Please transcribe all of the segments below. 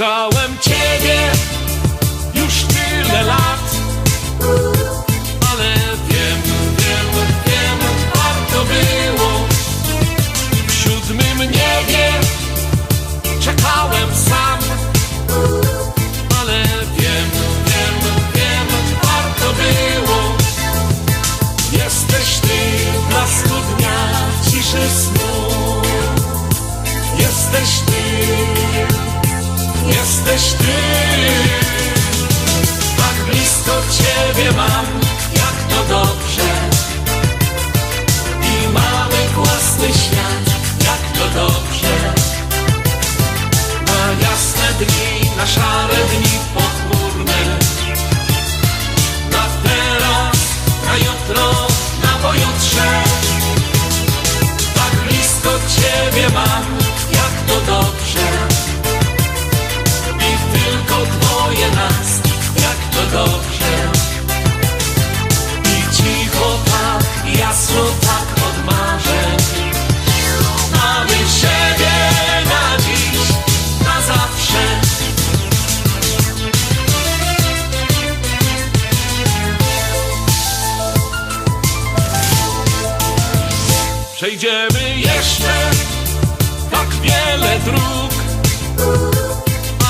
Szukałem ciebie Blisko ciebie mam, jak to dobrze. Przejdziemy jeszcze tak wiele dróg,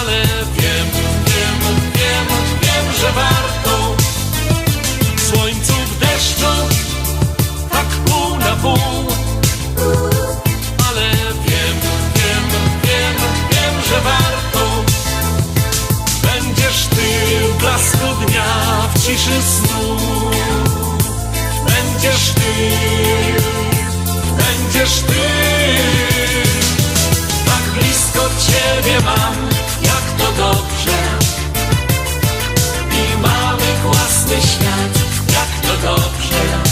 ale wiem, wiem, wiem, wiem, że warto. W słońcu, w deszczu, tak pół na pół, ale wiem, wiem, wiem, wiem, że warto. Będziesz ty blasku dnia, w ciszy snu. Będziesz ty będziesz ty. Tak blisko ciebie mam, jak to dobrze. I mamy własny świat, jak to dobrze.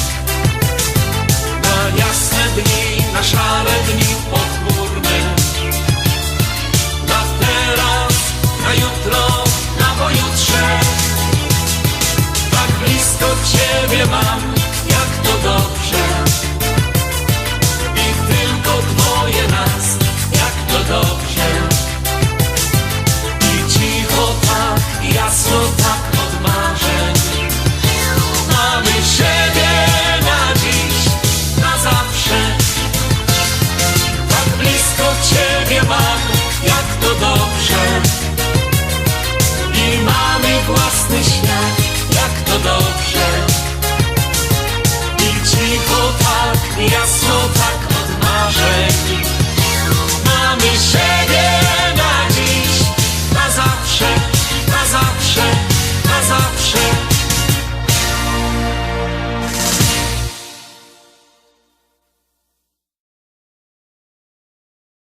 własny śniad, jak to dobrze. I cicho tak.